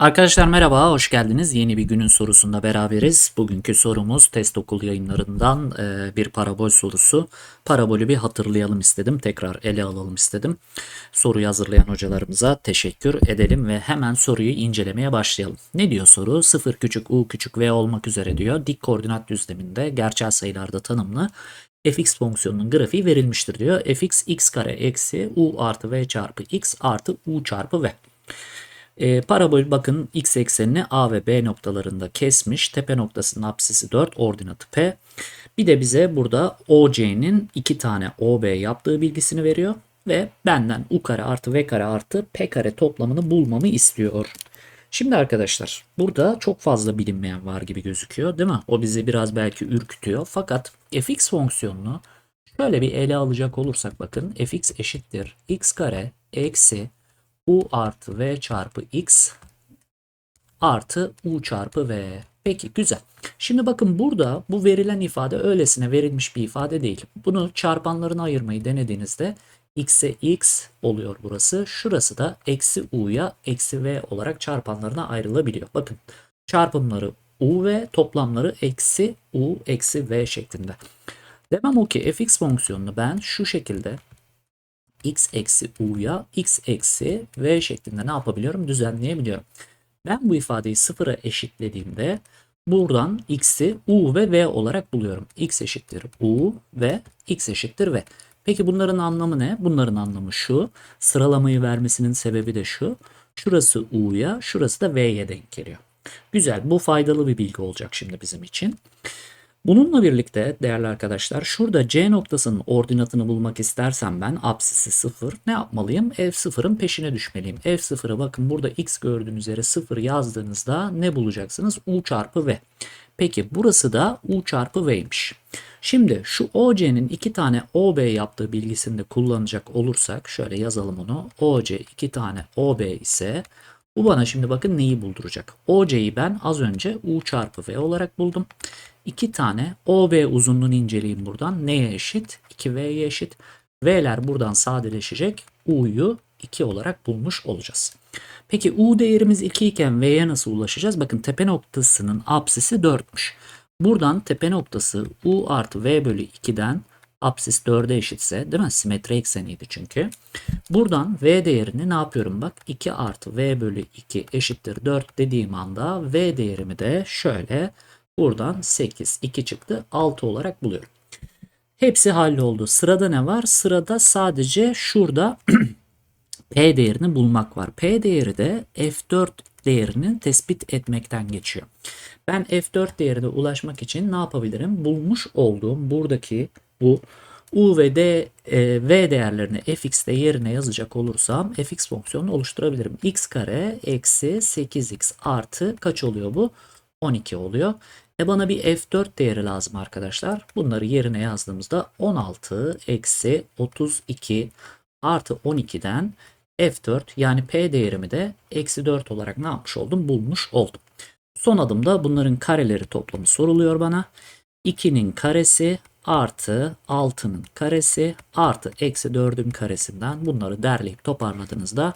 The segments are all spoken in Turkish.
Arkadaşlar merhaba, hoş geldiniz. Yeni bir günün sorusunda beraberiz. Bugünkü sorumuz test okul yayınlarından e, bir parabol sorusu. Parabolü bir hatırlayalım istedim, tekrar ele alalım istedim. Soruyu hazırlayan hocalarımıza teşekkür edelim ve hemen soruyu incelemeye başlayalım. Ne diyor soru? 0 küçük u küçük v olmak üzere diyor. Dik koordinat düzleminde gerçel sayılarda tanımlı fx fonksiyonunun grafiği verilmiştir diyor. fx x kare eksi u artı v çarpı x artı u çarpı v. E, parabol bakın x eksenini A ve B noktalarında kesmiş. Tepe noktasının apsisi 4, ordinatı P. Bir de bize burada OC'nin 2 tane OB yaptığı bilgisini veriyor. Ve benden U kare artı V kare artı P kare toplamını bulmamı istiyor. Şimdi arkadaşlar burada çok fazla bilinmeyen var gibi gözüküyor değil mi? O bizi biraz belki ürkütüyor. Fakat fx fonksiyonunu şöyle bir ele alacak olursak bakın fx eşittir x kare eksi u artı v çarpı x artı u çarpı v. Peki güzel. Şimdi bakın burada bu verilen ifade öylesine verilmiş bir ifade değil. Bunu çarpanlarına ayırmayı denediğinizde x'e x oluyor burası. Şurası da eksi u'ya eksi v olarak çarpanlarına ayrılabiliyor. Bakın çarpımları u ve toplamları eksi u eksi v şeklinde. Demem o ki fx fonksiyonunu ben şu şekilde x eksi u'ya x eksi v şeklinde ne yapabiliyorum? Düzenleyebiliyorum. Ben bu ifadeyi sıfıra eşitlediğimde buradan x'i u ve v olarak buluyorum. x eşittir u ve x eşittir v. Peki bunların anlamı ne? Bunların anlamı şu. Sıralamayı vermesinin sebebi de şu. Şurası u'ya, şurası da v'ye denk geliyor. Güzel. Bu faydalı bir bilgi olacak şimdi bizim için. Bununla birlikte değerli arkadaşlar şurada C noktasının ordinatını bulmak istersem ben apsisi 0 ne yapmalıyım? F0'ın peşine düşmeliyim. F0'a bakın burada x gördüğünüz yere 0 yazdığınızda ne bulacaksınız? U çarpı V. Peki burası da U çarpı V'ymiş. Şimdi şu OC'nin iki tane OB yaptığı bilgisini de kullanacak olursak şöyle yazalım onu. OC iki tane OB ise bu bana şimdi bakın neyi bulduracak? OC'yi ben az önce U çarpı V olarak buldum. 2 tane OB uzunluğunu inceleyeyim buradan. Neye eşit? 2V'ye eşit. V'ler buradan sadeleşecek. U'yu 2 olarak bulmuş olacağız. Peki U değerimiz 2 iken V'ye nasıl ulaşacağız? Bakın tepe noktasının apsisi 4'müş. Buradan tepe noktası U artı V bölü 2'den apsis 4'e eşitse değil mi? Simetri ekseniydi çünkü. Buradan V değerini ne yapıyorum bak? 2 artı V bölü 2 eşittir 4 dediğim anda V değerimi de şöyle Buradan 8, 2 çıktı. 6 olarak buluyorum. Hepsi halloldu. Sırada ne var? Sırada sadece şurada P değerini bulmak var. P değeri de F4 değerini tespit etmekten geçiyor. Ben F4 değerine ulaşmak için ne yapabilirim? Bulmuş olduğum buradaki bu U ve D e, V değerlerini fx'te yerine yazacak olursam fx fonksiyonunu oluşturabilirim. x kare eksi 8x artı kaç oluyor bu? 12 oluyor. E bana bir F4 değeri lazım arkadaşlar. Bunları yerine yazdığımızda 16 eksi 32 artı 12'den F4 yani P değerimi de eksi 4 olarak ne yapmış oldum? Bulmuş oldum. Son adımda bunların kareleri toplamı soruluyor bana. 2'nin karesi artı 6'nın karesi artı eksi 4'ün karesinden bunları derleyip toparladığınızda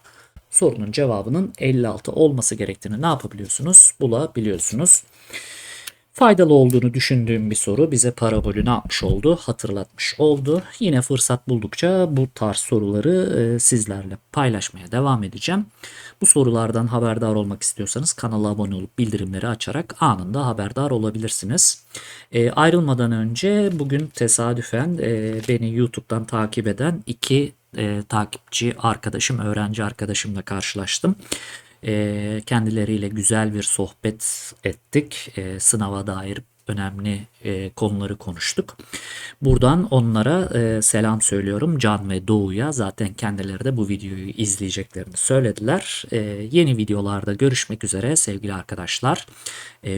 sorunun cevabının 56 olması gerektiğini ne yapabiliyorsunuz? Bulabiliyorsunuz. Faydalı olduğunu düşündüğüm bir soru bize parabolü ne yapmış oldu? Hatırlatmış oldu. Yine fırsat buldukça bu tarz soruları e, sizlerle paylaşmaya devam edeceğim. Bu sorulardan haberdar olmak istiyorsanız kanala abone olup bildirimleri açarak anında haberdar olabilirsiniz. E, ayrılmadan önce bugün tesadüfen e, beni YouTube'dan takip eden iki e, takipçi arkadaşım, öğrenci arkadaşımla karşılaştım. E, kendileriyle güzel bir sohbet ettik. E, sınava dair önemli e, konuları konuştuk. Buradan onlara e, selam söylüyorum. Can ve Doğu'ya zaten kendileri de bu videoyu izleyeceklerini söylediler. E, yeni videolarda görüşmek üzere sevgili arkadaşlar.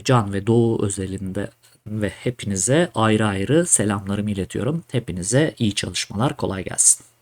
Can ve Doğu özelinde ve hepinize ayrı ayrı selamlarımı iletiyorum. Hepinize iyi çalışmalar, kolay gelsin.